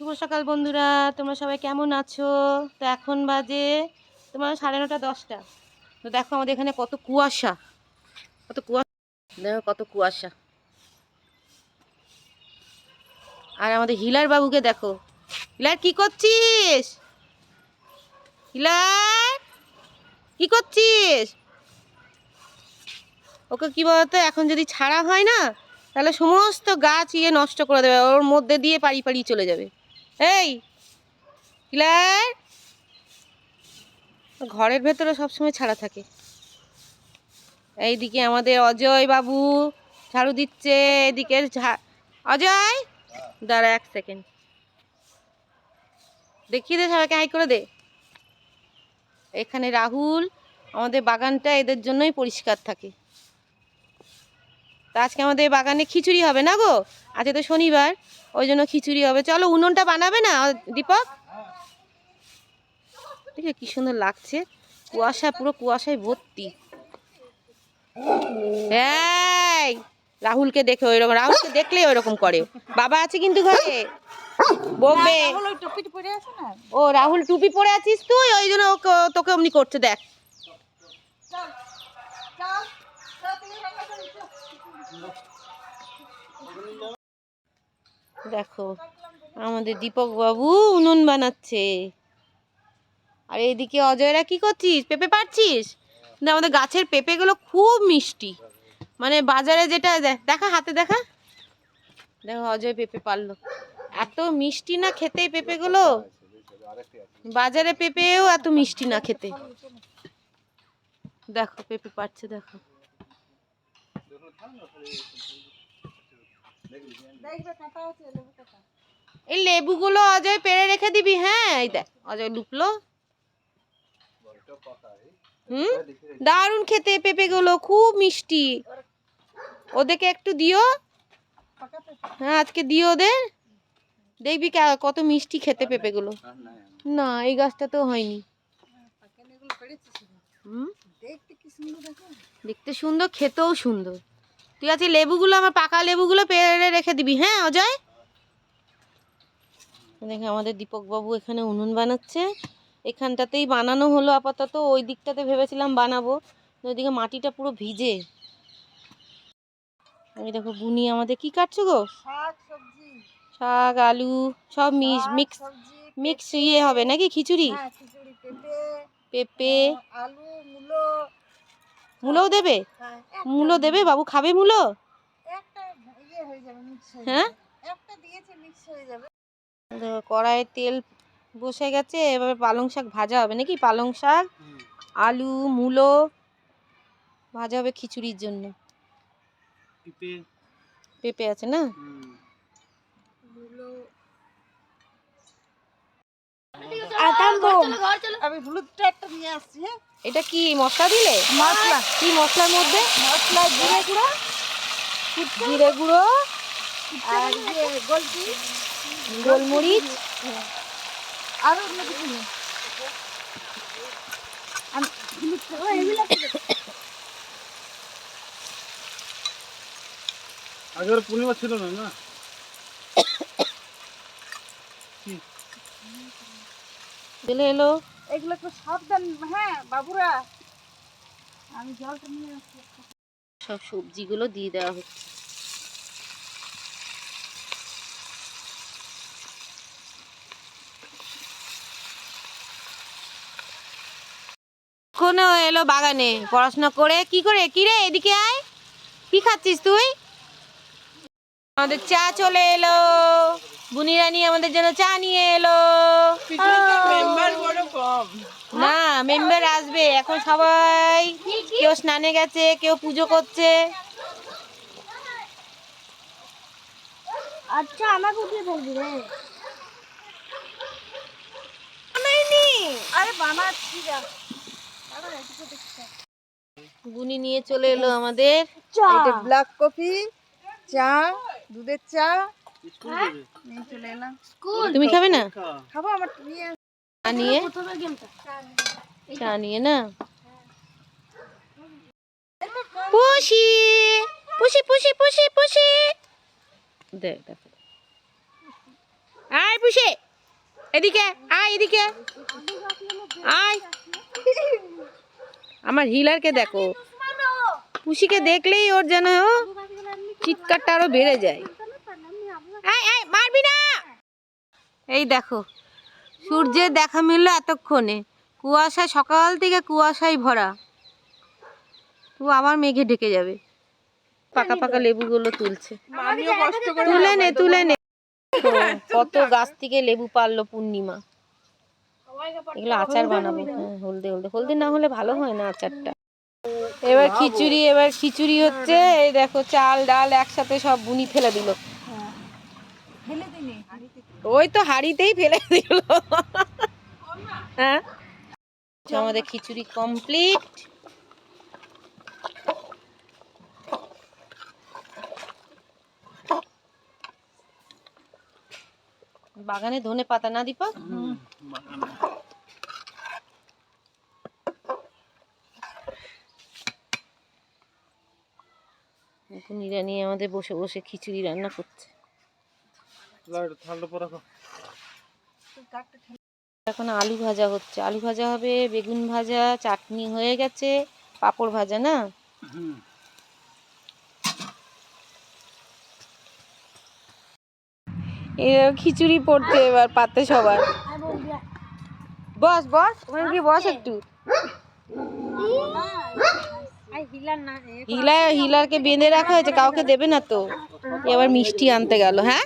শুভ সকাল বন্ধুরা, তোমরা সবাই কেমন আছো? তো এখন বাজে তোমার সাড়ে নটা দশটা। তো দেখো আমাদের এখানে কত কুয়াশা কত কুয়াশা। দেখো কত কুয়াশা। আর আমাদের হিলার বাবুকে দেখো। হিলার, কি করছিস? হিলার, কি করছিস? ওকে কি বলতো, এখন যদি ছাড়া হয় না, তাহলে সমস্ত গাছ ইয়ে নষ্ট করে দেবে, ওর মধ্যে দিয়ে পাড়ি পাড়ি চলে যাবে। এই, কিলার। ঘরের ভেতরে সবসময় ছাড়া থাকে। এইদিকে আমাদের অজয় বাবু ঝাড়ু দিচ্ছে এদিকে অজয়, দাঁড়া এক সেকেন্ড দেখিয়ে দে সবাইকে, হাই করে দে। এখানে রাহুল, আমাদের বাগানটা এদের জন্যই পরিষ্কার থাকে। তা আজকে আমাদের বাগানে খিচুড়ি হবে না গো? আজকে তো শনিবার, ওই জন্য খিচুড়ি হবে। চলো, উনুনটা বানাবে না, দীপক? দেখে কি সুন্দর লাগছে। কুয়াশা, পুরো কুয়াশায় ভর্তি। এই, রাহুলকে দেখে ওই রকম রাহুলকে দেখলেই ওই রকম করে। বাবা আছে কিন্তু ঘরে। বকবে। ও, রাহুল টুপি পরে আছিস তুই? ওই জন্য তোকে অমনি করছে, দেখ। দেখো, আমাদের দীপক বাবু উনুন বানাচ্ছে। আর এইদিকে অজয়রা কি করছিস? পেঁপে পারছিস কিন্তু আমাদের গাছের পেঁপেগুলো খুব মিষ্টি। মানে বাজারে যেটা দেখা হাতে দেখা। দেখো, অজয় পেঁপে পারল এত মিষ্টি না খেতে পেঁপেগুলো? বাজারে পেঁপেও এত মিষ্টি না খেতে। দেখো, পেঁপে পাচ্ছে দেখো। এই লেবুগুলো অজয় পেরে রেখে দিবি হ্যাঁ? এই দেখ অজয় লুকলো হুম? দারুণ খেতে পেঁপেগুলো খুব মিষ্টি। ওদেরকে একটু দিও। হ্যাঁ আজকে দিও ওদের। দেখবি কত মিষ্টি খেতে পেঁপেগুলো। না এই গাছটাতেও হয়নি। দেখতে সুন্দর খেতেও সুন্দর। তুই আছে লেবুগুলো আমার পাকা লেবুগুলো পেরে রেখে দিবি হ্যাঁ অজয়? দেখে আমাদের দীপকবাবু এখানে উনুন বানাচ্ছে। এখানটাতেই বানানো হলো আপাতত ওই দিকটাতে ভেবেছিলাম বানাবো। ওইদিকে মাটিটা পুরো ভিজে। আমি দেখো বুনি আমাদের কি কাটছো গো? শাক আলু সব মিক্স মিক্স মিক্স ইয়ে হবে নাকি খিচুড়ি? হ্যাঁ খিচুড়ি পেঁপে পেঁপে। আলু মূলো। মূলও দেবে? হ্যাঁ মূলো দেবে? বাবু খাবে মূলো? একটা ইয়ে হয়ে যাবে মিক্স হয়ে হ্যাঁ? যাবে। একটা দিয়েছে মিক্স হয়ে যাবে। দেখো, কড়াইয়ে তেল বসে গেছে এবার পালং শাক ভাজা হবে নাকি? পালং শাক আলু মূলো ভাজা হবে খিচুড়ির জন্য। পেঁপে। আছে না মূলো আমি হলুদটা একটা নিয়ে আসছি হ্যাঁ? এটা কি মশলা দিলে? মশলা। কি মশলার মধ্যে? মশলা জিরে গুঁড়ো জিরে গুঁড়ো আর গোলমরিচ। আর অন্য কিছু নেই। আমি হলুদটা ও, এগুলো কি দেবো? আগে ওর পূর্ণিমা ছিল না না? চলে এলো। এগুলো তো সাবধান হ্যাঁ বাবুরা। আমি জলটা নিয়ে আসছি। সব সবজিগুলো দিয়ে দেওয়া হচ্ছে। কোনো এলো বাগানে পড়াশোনা করে। কি করে? কি রে এদিকে আয়। কি খাচ্ছিস তুই? আমাদের চা চলে এলো। বুনিরানি আমাদের জন্য চা নিয়ে এলো। না মেম্বার আসবে। এখন সবাই কেউ স্নানে গেছে কেউ পুজো করছে। আচ্ছা আমাকে বলবি রে। আরে। বুনি নিয়ে চলে এলো আমাদের। এটা ব্ল্যাক কফি চা। দুধের চা। চলে এলাম। তুমি খাবে না? খাব আমার নিয়ে চা নিয়ে? চা নিয়ে না? পুষি! পুষি পুষি পুষি পুষি! দেখ দেখো আয় পুষে! এদিকে আয় এদিকে। আয়। আমার হিলারকে দেখো। পুষিকে দেখলেই ওর যেন চিৎকারটা আরও বেড়ে যায়। মারবি না! এই দেখো সূর্যের দেখা মিললো এতক্ষণে। কুয়াশায় সকাল থেকে কুয়াশায় ভরা। তো আবার মেঘে ঢেকে যাবে। পাকা পাকা লেবুগুলো তুলছে। আমিও কষ্ট করে তুলে নে তুলে নে। কত গাছ থেকে লেবু পারল পূর্ণিমা। এগুলো আচার বানাবো। হ্যাঁ হলদে হলদে। হলদে না হলে ভালো হয় না আচারটা। এবার খিচুড়ি এবার খিচুড়ি হচ্ছে এই দেখো চাল ডাল একসাথে সব বুনি ফেলে দিল। ওই তো হাড়িতেই ফেলে দিল। হ্যাঁ? আমাদের খিচুড়ি কমপ্লিট বাগানে ধনে পাতা না দীপক? নিরানি আমাদের বসে বসে খিচুড়ি রান্না করছে। এখন আলু ভাজা হচ্ছে। আলু ভাজা হবে বেগুন ভাজা চাটনি হয়ে গেছে পাঁপড় ভাজা না? খিচুড়ি পড়ছে এবার পাতে সবার। বস বস ওখানে গিয়ে বস একটু। হিলা হিলারকে বেঁধে রাখা হয়েছে কাউকে দেবে না তো। এবার মিষ্টি আনতে গেল হ্যাঁ?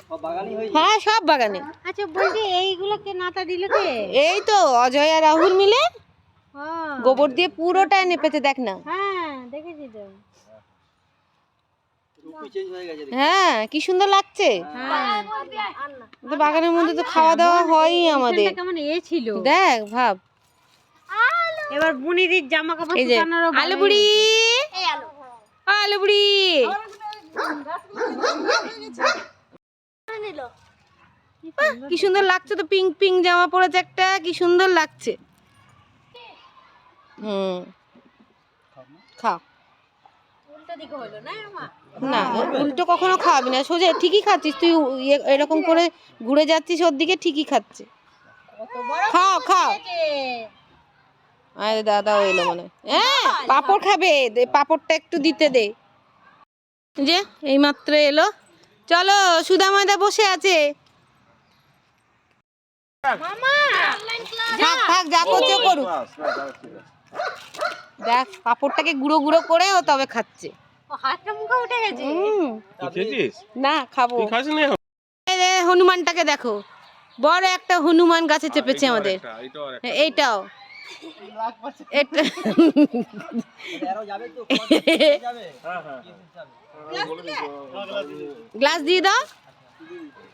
হ্যাঁ সব বাগানে। আচ্ছা বলছি এইগুলোকে নাতা দিল কে? এই তো অজয় আর রাহুল মিলে হ্যাঁ। গোবর দিয়ে পুরোটাই নেপেছে দেখ না। হ্যাঁ দেখেছি তো। হ্যাঁ কি সুন্দর লাগছে। হ্যাঁ। তো বাগানের মধ্যে তো খাওয়া দাওয়া হয়ই আমাদের। এটা কেমন এ ছিল? দেখ ভাব। এবার বুনিদির জামা কাপড় ভালো আলু বুড়ি। আলু। বুড়ি। কি সুন্দর লাগছে তো পিঙ্ক পিঙ্ক জামা পরেছে একটা কি সুন্দর লাগছে। হুম। খা না উল্টো কখনো খাওয়াবি না সোজা ঠিকই খাচ্ছিস তুই ইয়ে- এরকম করে ঘুরে যাচ্ছিস ওর দিকে ঠিকই খাচ্ছে। খাও খাও। আরে দাদাও এলো মানে হ্যাঁ। পাপড় খাবে দে পাপড়টা একটু দিতে দে। যে এই মাত্র এলো। চলো সুদাময়দা বসে আছে। থাক থাক যা করছে করুক। দেখ পাপড়টাকে গুঁড়ো গুঁড়ো করে ও তবে খাচ্ছে। হাতটা মুখে উঠে গেছে। হুম, না খাব। হনুমানটাকে দেখো। বড় একটা হনুমান গাছে চেপেছে আমাদের। এইটাও। হ্যাঁ, হ্যাঁ, হ্যাঁ, গ্লাস দিয়ে দাও।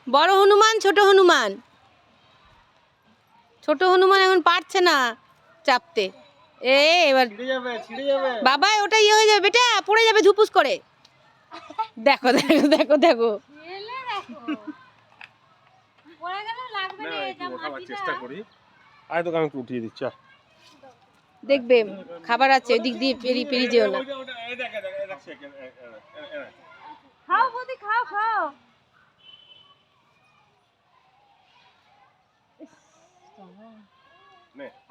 বড় হনুমান ছোট হনুমান। ছোট হনুমান এখন পারছে না চাপতে। এ এবার ছিঁড়ে যাবে ছিঁড়ে যাবে। বাবা ওটা ইয়ে হয়ে যাবে বেটা পড়ে যাবে ধুপুস করে। দেখো দেখো দেখো দেখো। পড়ে গেলে লাগবে না রে একটু ওঠাবার চেষ্টা করি। আয় তোকে আমি উঠিয়ে দিচ্ছি। দেখবে খাবার আছে ওই দিক দিয়ে পেরি পেরি যেও না। খাও বৌদি খাও খাও।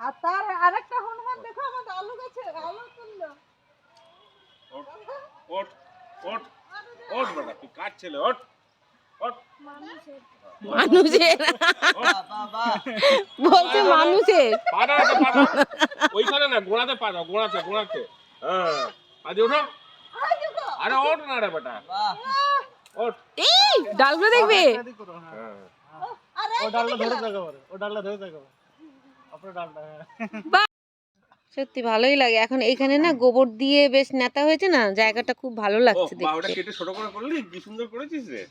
আর তার আরেকটা হনুমান দেখো আমাদের আলু গাছে আলু তুললো। ওঠ, ওঠ, ওঠ, ওঠ বেটা, তুই কার ছেলে, ওঠ, ওঠ, মানুষের। বলছে মানুষের। ওইখানে না গোড়াতে পা দাও গোড়াতে গোড়াতে। হ্যাঁ। আজ ওঠো। আরে ওঠ না রে বেটা। ওঠ। এই ডালগুলো দেখবে? হ্যাঁ। বাহ! সত্যি ভালোই লাগে। এখন এখানে না গোবর দিয়ে বেশ নেতা হয়েছে না জায়গাটা খুব ভালো লাগছে বাহ ওটা দেখতে। কেটে ছোট করে করলি? কি সুন্দর করেছিস রে।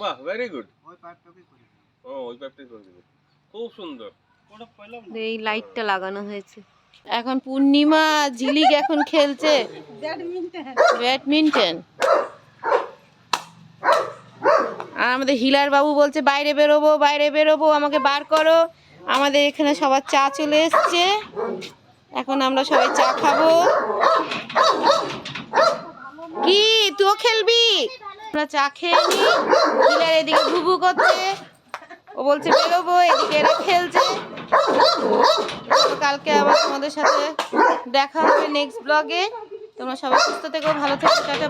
বাহ ভেরি গুড ও ওই পাইপটাই করে দিবি। খুব সুন্দর। এই লাইটটা লাগানো হয়েছে। এখন পূর্ণিমা ঝিলিক এখন খেলছে। ব্যাডমিন্টন। আর আমাদের হিলার বাবু বলছে বাইরে বেরোবো বাইরে বেরোবো আমাকে বার করো। আমাদের এখানে সবার চা চলে এসছে। এখন আমরা সবাই চা খাব। কি, তুইও খেলবি? আমরা চা খেয়ে নি। এদিকে ঘুঘু করছে। ও বলছে, বেরোবো, এদিকে এরা খেলছে। কালকে আবার তোমাদের সাথে দেখা হবে নেক্সট ব্লগে তোমরা সবাই সুস্থ থেকো, ভালো থেকো, টাটা।